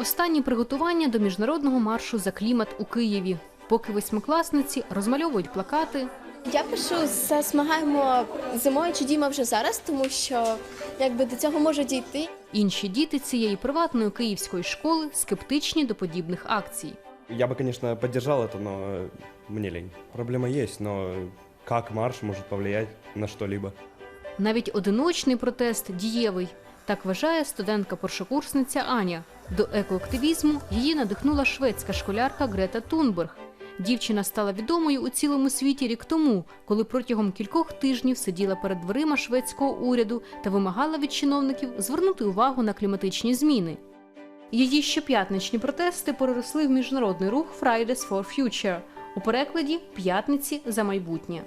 Останні приготування до міжнародного маршу за клімат у Києві. Поки восьмикласниці розмальовують плакати, Я пишу засмагаємо зимою чи діма вже зараз, тому що якби до цього може дійти. інші діти цієї приватної київської школи скептичні до подібних акцій. Я бы, конечно, поддержал это, но э, мне лень. Проблема есть, но как марш может повлиять на что-либо? Навіть одиночний протест дієвий. Так вважає студентка-першокурсниця Аня. До екоактивізму її надихнула шведська школярка Грета Тунберг. Дівчина стала відомою у цілому світі рік тому, коли протягом кількох тижнів сиділа перед дверима шведського уряду та вимагала від чиновників звернути увагу на кліматичні зміни. Її щоп'ятничні протести переросли в міжнародний рух Fridays for Future у перекладі П'ятниці за майбутнє.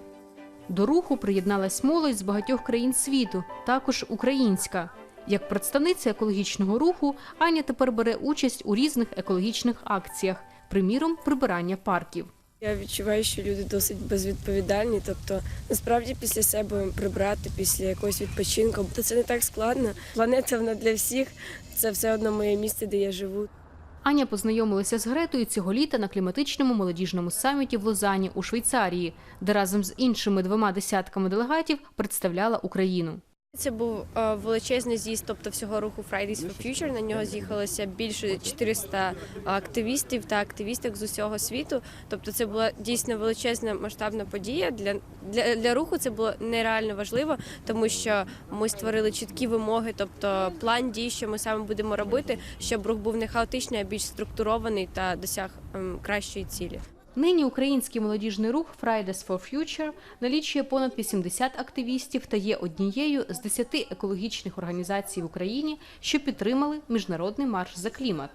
До руху приєдналась молодь з багатьох країн світу, також українська. Як представниця екологічного руху, Аня тепер бере участь у різних екологічних акціях, приміром, прибирання парків. Я відчуваю, що люди досить безвідповідальні. Тобто, насправді після себе прибрати після якогось відпочинку, то це не так складно. Планета вона для всіх. Це все одно моє місце, де я живу. Аня познайомилася з Гретою цього літа на кліматичному молодіжному саміті в Лозані у Швейцарії, де разом з іншими двома десятками делегатів представляла Україну. Це був е, величезний з'їзд, тобто всього руху Fridays for Future. На нього з'їхалося більше 400 активістів та активісток з усього світу. Тобто, це була дійсно величезна масштабна подія. Для, для, для руху це було нереально важливо, тому що ми створили чіткі вимоги, тобто план дій, що ми саме будемо робити, щоб рух був не хаотичний, а більш структурований та досяг ем, кращої цілі. Нині український молодіжний рух Fridays for Future налічує понад 80 активістів та є однією з 10 екологічних організацій в Україні, що підтримали міжнародний марш за клімат.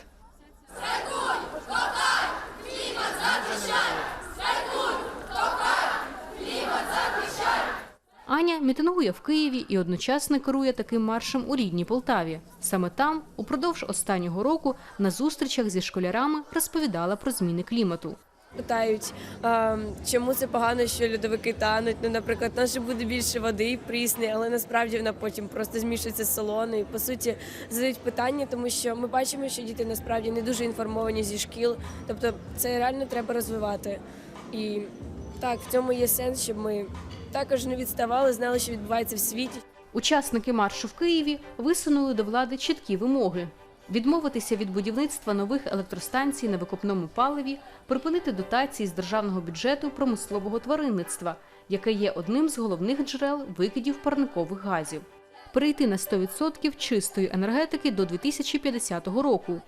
Аня мітингує в Києві і одночасно керує таким маршем у рідній Полтаві. Саме там, упродовж останнього року, на зустрічах зі школярами розповідала про зміни клімату. Питають, чому це погано, що льодовики тануть. Ну, наприклад, у нас буде більше води прісної, але насправді вона потім просто змішується з солоною. По суті, задають питання, тому що ми бачимо, що діти насправді не дуже інформовані зі шкіл. Тобто, це реально треба розвивати. І так, в цьому є сенс, щоб ми також не відставали, знали, що відбувається в світі. Учасники маршу в Києві висунули до влади чіткі вимоги: відмовитися від будівництва нових електростанцій на викопному паливі, припинити дотації з державного бюджету промислового тваринництва, яке є одним з головних джерел викидів парникових газів, перейти на 100% чистої енергетики до 2050 року.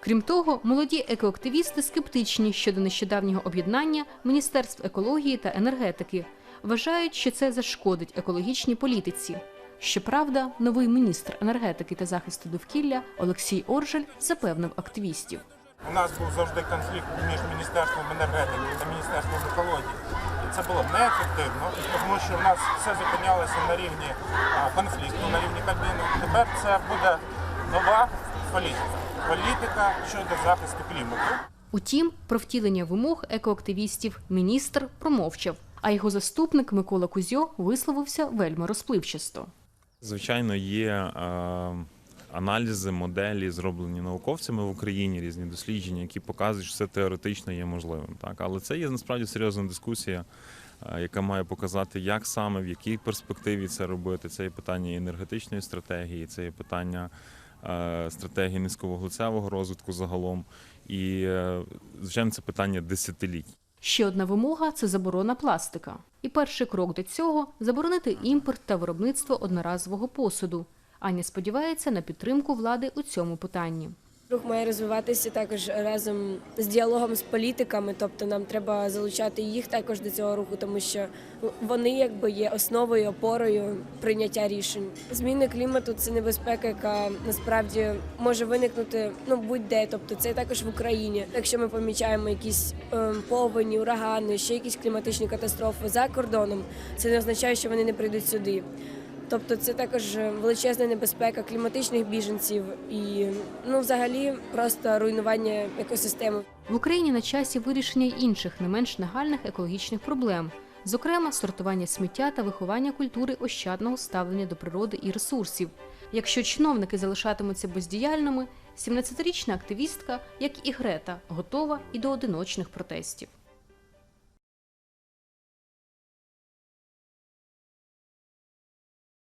Крім того, молоді екоактивісти скептичні щодо нещодавнього об'єднання Міністерств екології та енергетики. Вважають, що це зашкодить екологічній політиці. Щоправда, новий міністр енергетики та захисту довкілля Олексій Оржель запевнив активістів. У нас був завжди конфлікт між міністерством енергетики та міністерством екології. І це було неефективно, тому що в нас все зупинялося на рівні конфлікту, на рівні Кабміну. Тепер це буде нова політика. Політика щодо захисту клімату. Утім, про втілення вимог екоактивістів міністр промовчав, а його заступник Микола Кузьо висловився вельми розпливчасто. Звичайно, є е, аналізи, моделі, зроблені науковцями в Україні, різні дослідження, які показують, що це теоретично є можливим. Так, але це є насправді серйозна дискусія, е, яка має показати, як саме в якій перспективі це робити. Це є питання енергетичної стратегії, це є питання е, стратегії низьковуглецевого розвитку загалом. І е, звичайно, це питання десятиліть. Ще одна вимога це заборона пластика. І перший крок до цього заборонити імпорт та виробництво одноразового посуду. Аня сподівається на підтримку влади у цьому питанні. Рух має розвиватися також разом з діалогом з політиками, тобто нам треба залучати їх також до цього руху, тому що вони якби є основою, опорою прийняття рішень. Зміни клімату це небезпека, яка насправді може виникнути ну будь-де. Тобто це також в Україні. Якщо ми помічаємо якісь ем, повені, урагани, ще якісь кліматичні катастрофи за кордоном, це не означає, що вони не прийдуть сюди. Тобто це також величезна небезпека кліматичних біженців і ну взагалі просто руйнування екосистеми. В Україні на часі вирішення інших не менш нагальних екологічних проблем, зокрема сортування сміття та виховання культури ощадного ставлення до природи і ресурсів. Якщо чиновники залишатимуться бездіяльними, 17-річна активістка, як і Грета, готова і до одиночних протестів.